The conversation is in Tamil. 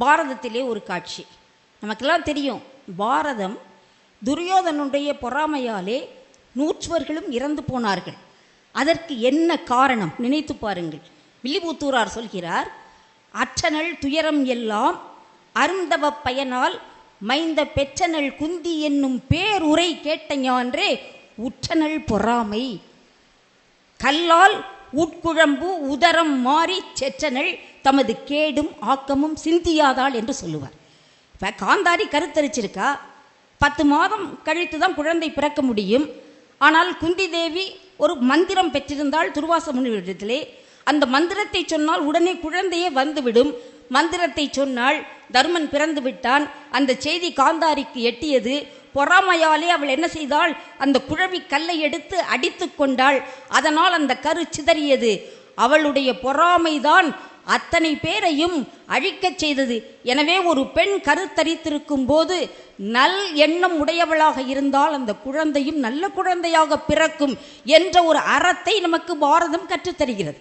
பாரதத்திலே ஒரு காட்சி. நமக்கெல்லாம் தெரியும். பாரதம் துரியோதனுடைய பொறாமையாலே நூற்றுவர்களும் இறந்து போனார்கள். அதற்கு என்ன காரணம்? நினைத்து பாருங்கள். வில்லிபுத்தூரார் சொல்கிறார் அற்றனல் துயரம் எல்லாம் அருந்தவ பயனால் மைந்த பெற்றனல் குந்தி என்னும் பேருரை கேட்ட ஞான்றே உற்றனல் பொறாமை. கல்லால் உட்குழம்பு உதரம் மாறி செற்றனல் தமது கேடும் ஆக்கமும் சிந்தியாதாள் என்று சொல்லுவார். இப்போ காந்தாரி கருத்தரிச்சிருக்கா? பத்து மாதம் கழித்து தான் குழந்தை பிறக்க முடியும். ஆனால் குந்தி தேவி ஒரு மந்திரம் பெற்றிருந்தால் துர்வாச முனிவரிடத்திலே. அந்த மந்திரத்தை சொன்னால் உடனே குழந்தையே வந்துவிடும். மந்திரத்தை சொன்னால் தர்மன் பிறந்து விட்டான். அந்த செய்தி காந்தாரிக்கு எட்டியது. பொறாமையாலே அவள் என்ன செய்தாள்? அந்த குழவி கல்லை எடுத்து அடித்து கொண்டாள். அதனால் அந்த கரு சிதறியது. அவளுடைய பொறாமைதான் அத்தனை பேரையும் அழிக்கச் செய்தது. எனவே ஒரு பெண் கருத்தரித்திருக்கும் போது நல் எண்ணம் உடையவளாக இருந்தால் அந்த குழந்தையும் நல்ல குழந்தையாக பிறக்கும் என்ற ஒரு அறத்தை நமக்கு பாரதம் கற்றுத்தருகிறது.